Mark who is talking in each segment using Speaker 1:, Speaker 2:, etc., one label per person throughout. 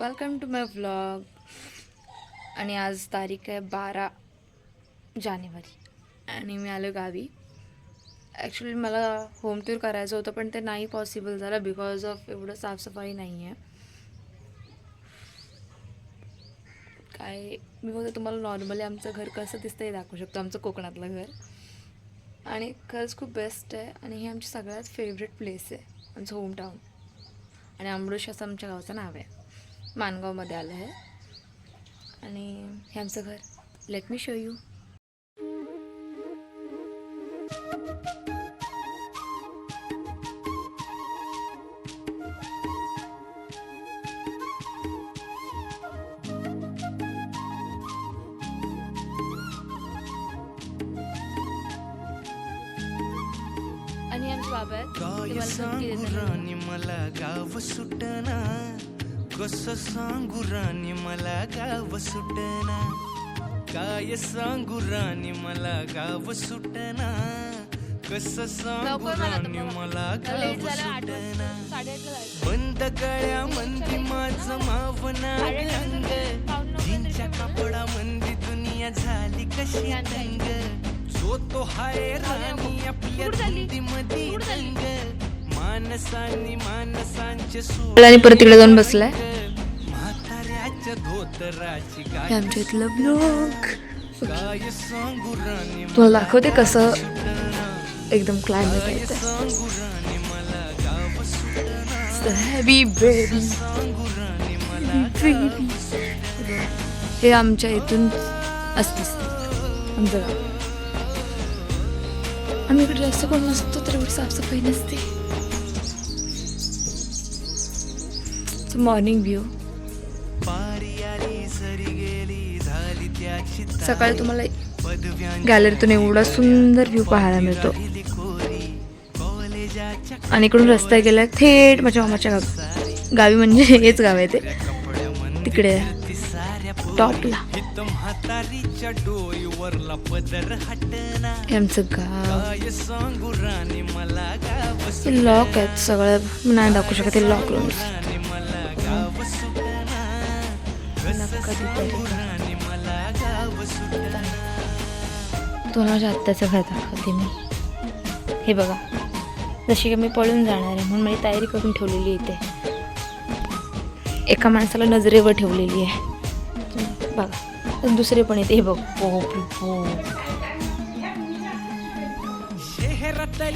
Speaker 1: Welcome to my vlog आणि आज तारीख आहे बारा जानेवारी. आणि मी आलो गावी. ॲक्च्युली मला होम टूर करायचं होतं पण ते नाही पॉसिबल झालं बिकॉज ऑफ एवढं साफसफाई नाही आहे काय मी बोलते तुम्हाला नॉर्मली आमचं घर कसं दिसतं हे दाखवू शकतो आमचं कोकणातलं घर. आणि खरंच खूप बेस्ट आहे. आणि हे आमची सगळ्यात फेवरेट प्लेस आहे आमचं होम टाऊन आणि अमृष असं आमच्या गावाचं नाव आहे. मानगावमध्ये आलं आहे. आणि हे आमचं घर. लेट मी शो यू आणि हे आमचे बाबा आहेत मला
Speaker 2: गाव सुटना कस सांगू राणी मला गाव सुटना. काय सांगू राणी मला गाव सुटना. कस सांगू राणी मला गाव सुटना. बंद गळ्या मंदी माझं मावना अंग जिंच्या कापडा मंदी दुनिया झाली कशी तंग. जो तो हाय राणी आपल्या मधी? रंग मानसानी मानसांचे
Speaker 1: आणि आणि परत तिकडे जाऊन बसलाय.
Speaker 2: म्हाताऱ्याच्या धोतराची काय
Speaker 1: आमच्या इथलं ब्लॉग तुम्हाला दाखवते कसं एकदम क्लायमेट हॅवी बेबी
Speaker 2: मला
Speaker 1: हे आमच्या इथून असतेच आमचं गाव. आम्ही इकडे जास्त कोण नसतो तर एवढी साफसफाई नसते. मॉर्निंग व्ह्यू सकाळी तुम्हाला गॅलरीतून एवढा सुंदर व्ह्यू पाहायला मिळतो. आणि इकडून रस्ता गेला थेट माझ्या मामाच्या गाव. गावी म्हणजे हेच गाव आहे ते. तिकडे
Speaker 2: ती.
Speaker 1: टॉपला. आमचं गाव. लॉक आहेत सगळं. नाही दाखवू शकत हे लॉक लावून तुम्हाला माझ्या आत्ताचं घर दाखवते मी. हे बघा. जशी की मी पळून जाणार आहे म्हणून माझी तयारी करून ठेवलेली आहे इथे. एका माणसाला नजरेवर ठेवलेली आहे. बघा. तर दुसरे पण येते हे बघ. हो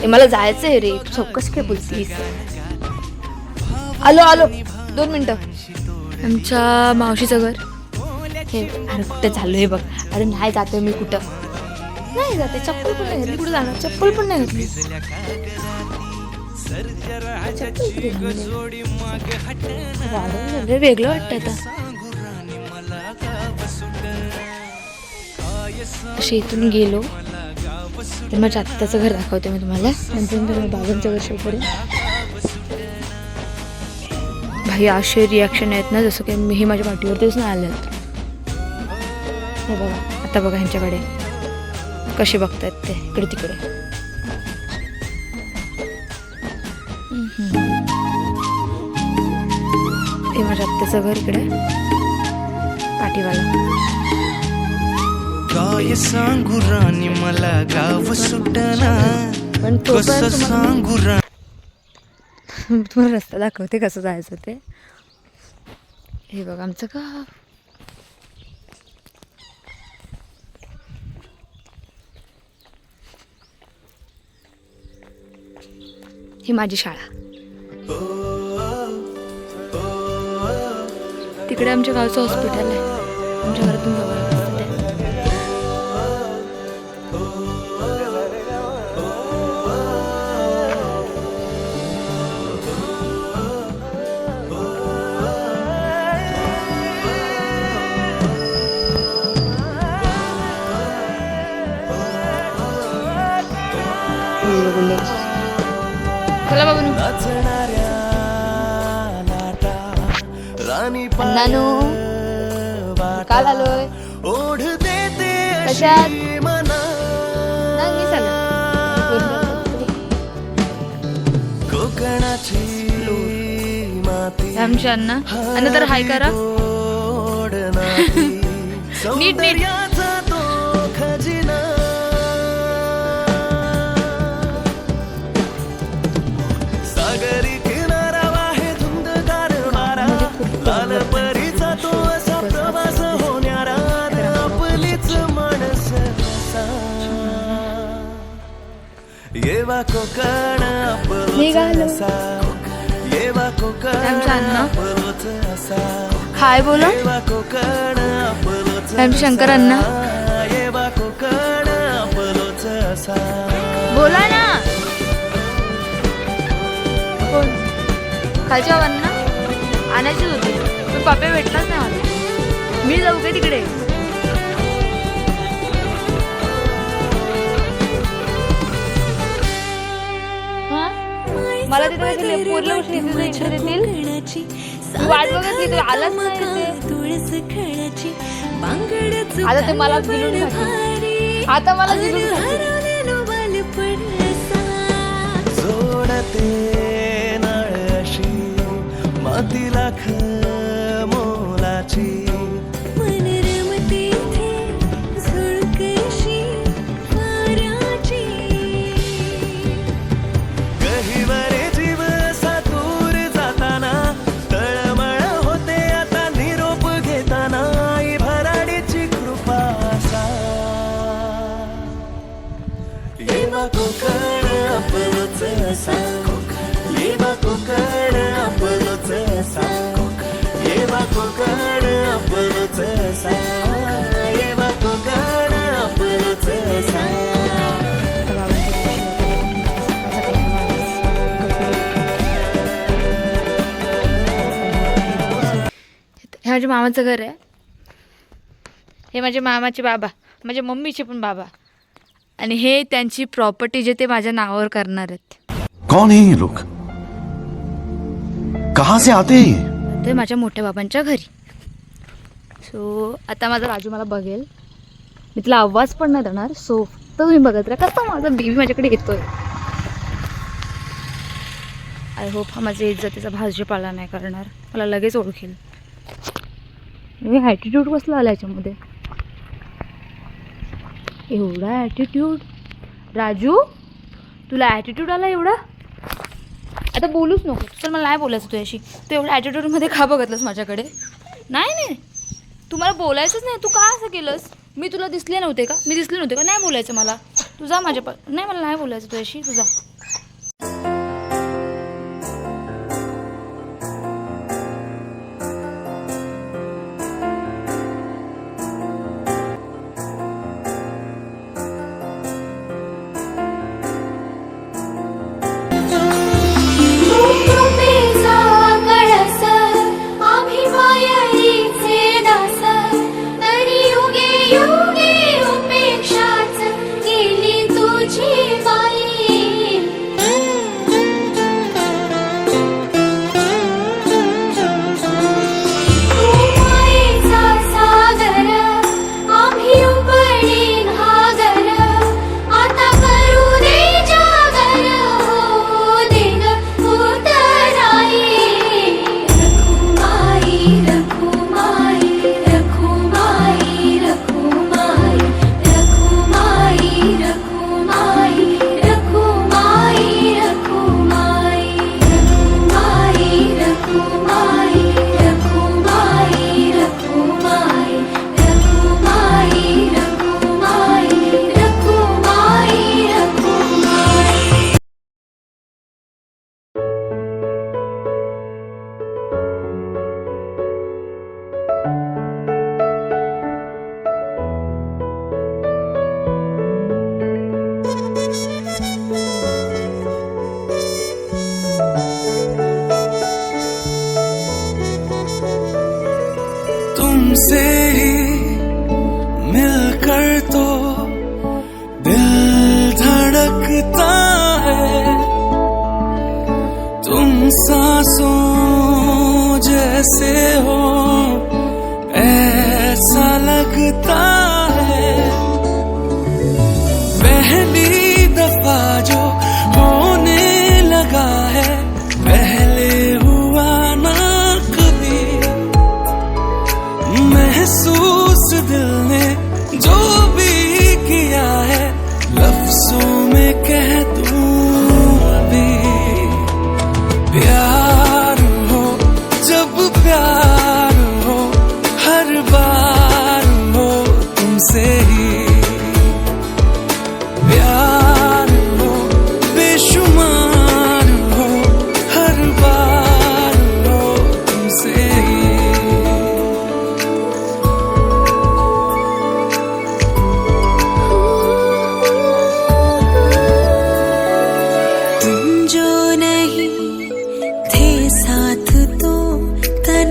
Speaker 1: हे मला जायचं आहे रे. तू चौकस काय बोलतीस. आलो आलो दोन मिनटं. आमच्या मावशीचं घर. हे अरे कुठं झालो आहे बघ. अरे नाही जाते मी कुठं. नाही जाते चप्पल पण नाही घातली. कुठं जाणार? चप्पल पण नाही घातली. वेगळं वाटतं आता.
Speaker 2: शेतून
Speaker 1: असे इथून गेलो. तर माझ्या आत्ताचं घर दाखवते मी तुम्हाला. नंतर मी तुम्हाला बाबांचं घर शो भाई असे रिॲक्शन आहेत ना जसं की मी हे माझ्या पाठीवरतीच नाही आले हे बघा आता बघा ह्यांच्याकडे. कसे बघतायत ते इकडे तिकडे. हे माझ्या आत्याचं घर इकडे. पाठीवाला
Speaker 2: काय सांगू राणी मला गाव सुटना.
Speaker 1: पण
Speaker 2: कसं सांगू राणी?
Speaker 1: तुम्हाला रस्ता दाखवते कसं जायचं ते. हे बघ आमचं गाव. ही माझी शाळा. तिकडे आमच्या गावचं हॉस्पिटल आहे. आमच्या घरातून जवळ. नानू? काल आलोय कशात? आमच्या अण्णा तर हाय करा. नीट नीट.
Speaker 2: परीचा तो असा प्रवास होणारा आपलीच माणस येवा कोकण येवा कोकण असा.
Speaker 1: हाय बोला?
Speaker 2: येवा कोकण
Speaker 1: शंकर अण्णा.
Speaker 2: येवा कोकण आपलोच असा.
Speaker 1: बोला ना. खालच्या आणायचीच होती पण पापे भेटलाच नाही मला मी जाऊ का तिकडे हा? मला तिथे पूर्ण देतील मी वाट बघत होती, तू आलाच नाही. आता ते मला खातील. आता मला खातील.
Speaker 2: जोडते कोकण आपलंच असा कोकण. आपलंच असा कोकण. आपलंच असा. कोकण आपलंच असा.
Speaker 1: हे माझ्या मामाचं घर आहे. हे माझ्या मामाचे बाबा. माझ्या मम्मीचे पण बाबा. आणि हे त्यांची प्रॉपर्टी जे ते माझ्या नावावर करणार आहेत.
Speaker 3: कौन है ये लोग? कहां से आते हैं ये?
Speaker 1: ते माझ्या मोठ्या बाबांच्या घरी. सो आता माझा राजू मला बघेल. मी तिला आवाज पण नाही देणार. सो तर तुम्ही बघत राहा. कसं माझा बेबी माझ्याकडे येतोय. आय होप हा माझ्या इज्जतीचा भाजीपाला नाही करणार. मला लगेच ओळखेल. हे ॲटिट्यूड कसला आला याच्यामध्ये? एवढा ॲटिट्यूड राजू तुला ॲटिट्यूड आला एवढा? आता बोलूच नको. तर मला नाही बोलायचं तुझ्याशी. तू एवढ्या ॲटिट्यूडमध्ये का बघितलंस माझ्याकडे? नाही नाही. तुम्हाला बोलायचंच नाही. तू का असं केलंस? मी तुला दिसले नव्हते का? मी दिसले नव्हते का? नाही बोलायचं मला. तुझा माझ्या प नाही मला नाही बोलायचं तुझ्याशी. तुझा
Speaker 2: तुमसे ही मिलकर तो दिल धड़कता है। तुम सांसों जैसे हो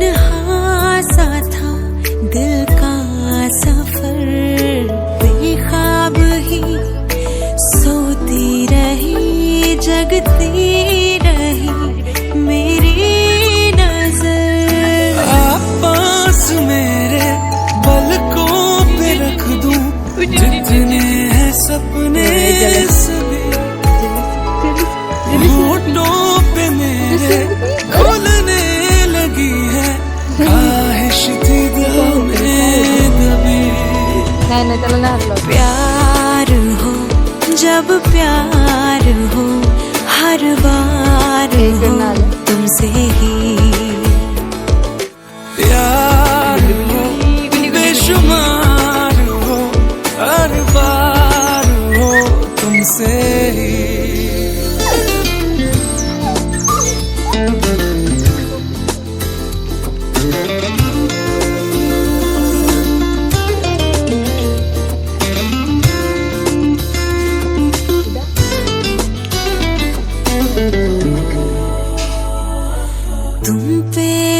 Speaker 4: तन्हा सा था दिल का सफ़र बेखाब ही। सोती रही जगती रही मेरी नज़र।
Speaker 5: पास मेरे पलकों पे रख दूँ जितने हैं सपने सभी। होठों पे मेरे खुलने
Speaker 1: नाही नाही त्याला नाही हरलं
Speaker 4: प्यार हो जब प्यार हो हर बार हो तुमसे ही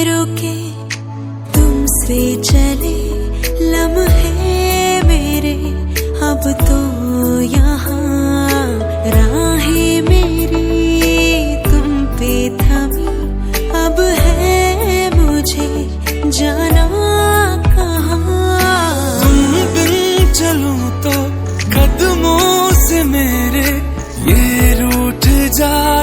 Speaker 5: रुके तुमसे चले लम्हे मेरे। अब तो यहाँ राहें मेरी
Speaker 4: तुम पे थमी। अब है मुझे जाना कहाँ? चलूँ तो कदमों से मेरे। ये रूठ जा